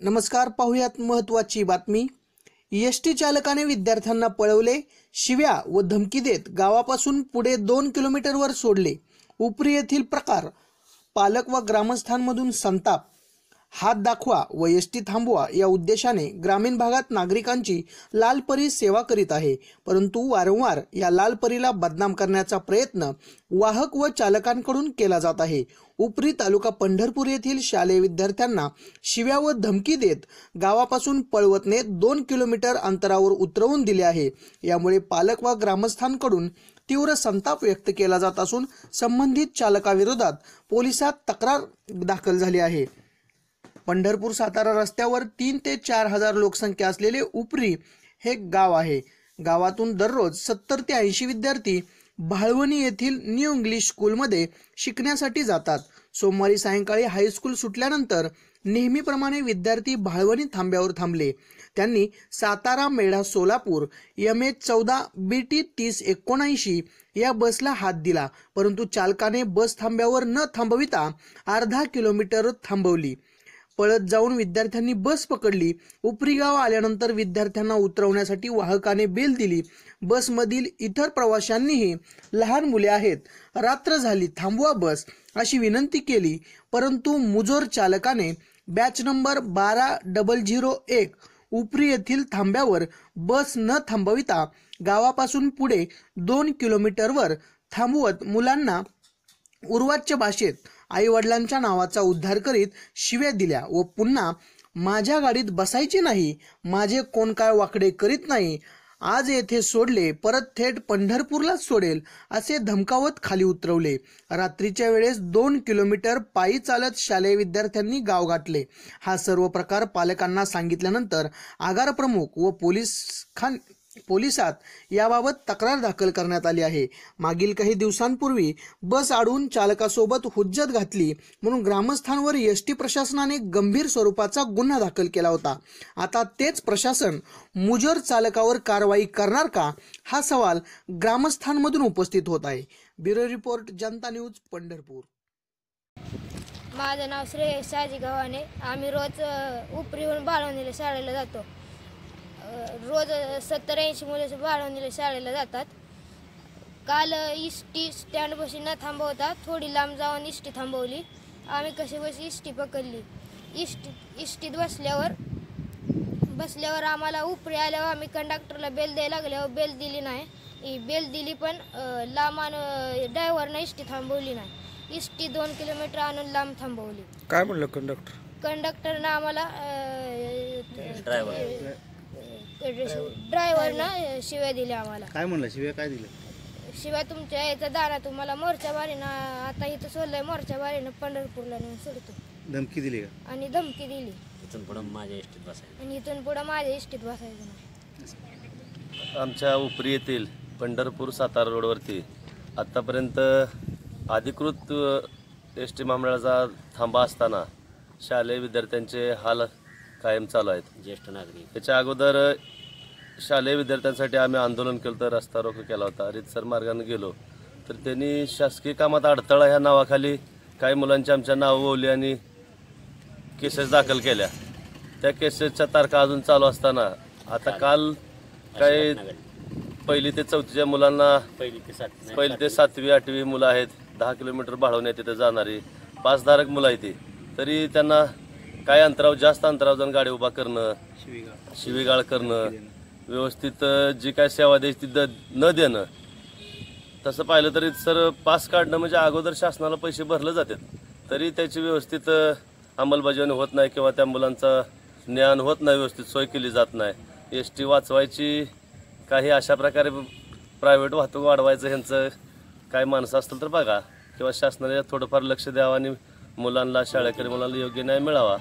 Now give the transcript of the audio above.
नमस्कार पाहुयात महत्त्वाची बातमी. एस टी चालकाने विद्यार्थ्यांना पळवले शिव्या व धमकी देत गावापासून पुढे दोन किलोमीटरवर सोडले. उपरी येथील प्रकार पालक व ग्रामस्थांमधून संताप हात दाखवा व एस टी थांबवा या उद्देशाने ग्रामीण भागात नागरिकांची लालपरी सेवा करीत आहे. परंतु वारंवार या लालपरीला बदनाम करण्याचा प्रयत्न वाहक व चालकांकडून केला जात आहे. उपरी तालुका पंढरपूर येथील शालेय विद्यार्थ्यांना शिव्या व धमकी देत गावापासून पळवत नेत दोन किलोमीटर अंतरावर उतरवून दिले आहे. यामुळे पालक व ग्रामस्थांकडून तीव्र संताप व्यक्त केला जात असून संबंधित चालकाविरोधात पोलिसात तक्रार दाखल झाली आहे. पंढरपूर सातारा रस्त्यावर तीन ते चार हजार लोकसंख्या असलेले उपरी हे गाव आहे. गावातून दररोज सत्तर ते ऐंशी विद्यार्थी भाळवणी येथील न्यू इंग्लिश स्कूलमध्ये शिकण्यासाठी जातात. सोमवारी सायंकाळी हायस्कूल सुटल्यानंतर नेहमीप्रमाणे विद्यार्थी भाळवणी थांब्यावर थांबले. त्यांनी सातारा मेढा सोलापूर एम ए चौदा बी टी तीस एकोणऐंशी या बसला हात दिला. परंतु चालकाने बस थांब्यावर न थांबविता अर्धा किलोमीटर थांबवली. पळत जाऊन विद्यार्थ्यांनी बस पकडली. उपरी गाव आल्यानंतर विद्यार्थ्यांना उतरवण्यासाठी वाहकाने बेल दिली. बसमधील इतर प्रवाशांनीही लहान मुले आहेत. रात्र झाली थांबवा बस अशी विनंती केली. परंतु मुजोर चालकाने बॅच नंबर बारा डबल झिरो एक उपरी येथील थांब्यावर बस न थांबविता गावापासून पुढे दोन किलोमीटरवर थांबवत मुलांना उर्वाच्य भाषेत आई वडिलांच्या नावाचा उद्धार करीत शिव्या दिल्या व पुन्हा माझ्या गाडीत बसायचे नाही माझे कोण काय वाकडे करीत नाही आज येथे सोडले परत थेट पंढरपूरलाच सोडेल असे धमकावत खाली उतरवले. रात्रीच्या वेळेस दोन किलोमीटर पायी चालत शालेय विद्यार्थ्यांनी गाव गाठले. हा सर्व प्रकार पालकांना सांगितल्यानंतर आगार प्रमुख व पोलीस खान पोलिसात याबाबत तक्रार दाखल करण्यात आली आहे. मागील काही दिवसांपूर्वी बस आडून चालकासोबत हुज्जत घातली म्हणून ग्रामस्थांवर एस टी प्रशासनाने गंभीर स्वरूपाचा गुन्हा दाखल केला होता. आता तेच प्रशासन मुजर चालकावर कारवाई करणार का? हा सवाल ग्रामस्थांमधून उपस्थित होत आहे. Bureau report Janata news Pandharpur. माझं नाव श्रेयस साजी गव्हाणे आम्ही रोज उपरीहून बाळवणीला शाळेला जातो. रोज सत्तर ऐंशी मुलं बाळवणीला शाळेला जातात. काल इस टी स्टँडपाशी न थांबवता थोडी लांब जाऊन इष्टी थांबवली. आम्ही कशी बशी इष्टी पकडली. इष्टी इष्टीत बसल्यावर बसल्यावर आम्हाला उपरी आल्यावर आम्ही कंडक्टरला बेल द्यायला लागल्यावर बेल दिली नाही. ही बेल दिली पण लांब आणून ड्रायव्हरनं इष्टी थांबवली नाही. इष्टी दोन किलोमीटर आणून लांब थांबवली. काय म्हणलं कंडक्टर कंडक्टरनं आम्हाला ड्रायव्हरनं शिव्या दिल्या आम्हाला. काय म्हणलं? शिवाय काय दिलं शिवाय तुमच्या याचा दारा तुम्हाला मोर्चा बारीनं आता इथं सोडलंय मोर्चा बारीनं पंढरपूरला नेऊन सोडतो. धमकी दिली का? आणि धमकी दिली. तिथून पुढं माझ्या इष्टीत बसायचं. आणि इथून पुढं माझ्या इष्टीत बसायचं नाही. आमच्या उपरी येथील पंढरपूर सातारा रोडवरती आत्तापर्यंत अधिकृत एस टी महामंडळाचा थांबा असताना शालेय विद्यार्थ्यांचे हाल कायम चालू आहेत. ज्येष्ठ नागरिक. त्याच्या अगोदर शालेय विद्यार्थ्यांसाठी आम्ही आंदोलन केलं तर रस्ता रोको केला होता रितसर मार्गाने गेलो. तर त्यांनी शासकीय कामात अडथळा ह्या नावाखाली काही मुलांची आमच्या नावं ओवली आणि केसेस दाखल केल्या. त्या केसेसच्या तारखा अजून चालू असताना आता काल काही पहिली ते चौथीच्या मुलांना पहिली ते सात पहिली ते सातवी आठवी मुलं आहेत. दहा किलोमीटर भाडवण्यात तिथं जाणारी पाचधारक मुलं आहेत ती. तरी त्यांना काय अंतरावर जास्त अंतरावर जाऊन गाडी उभा करणं शिवीगाळ. करणं व्यवस्थित जी काय सेवा द्यायची ती न देणं. तसं पाहिलं तरी सर पास काढणं म्हणजे अगोदर शासनाला पैसे भरले जातात. तरी त्याची व्यवस्थित अंमलबजावणी होत नाही किंवा त्या मुलांचं ज्ञान होत नाही व्यवस्थित सोय केली जात नाही. एस टी वाचवायची काही अशा प्रकारे प्रायव्हेट वाहतूक वाढवायचं ह्यांचं काय माणसं असतील तर बघा. किंवा शासनाने थोडंफार लक्ष द्यावं आणि मुलांना शाळेकडे मुलांना योग्य न्याय मिळावा.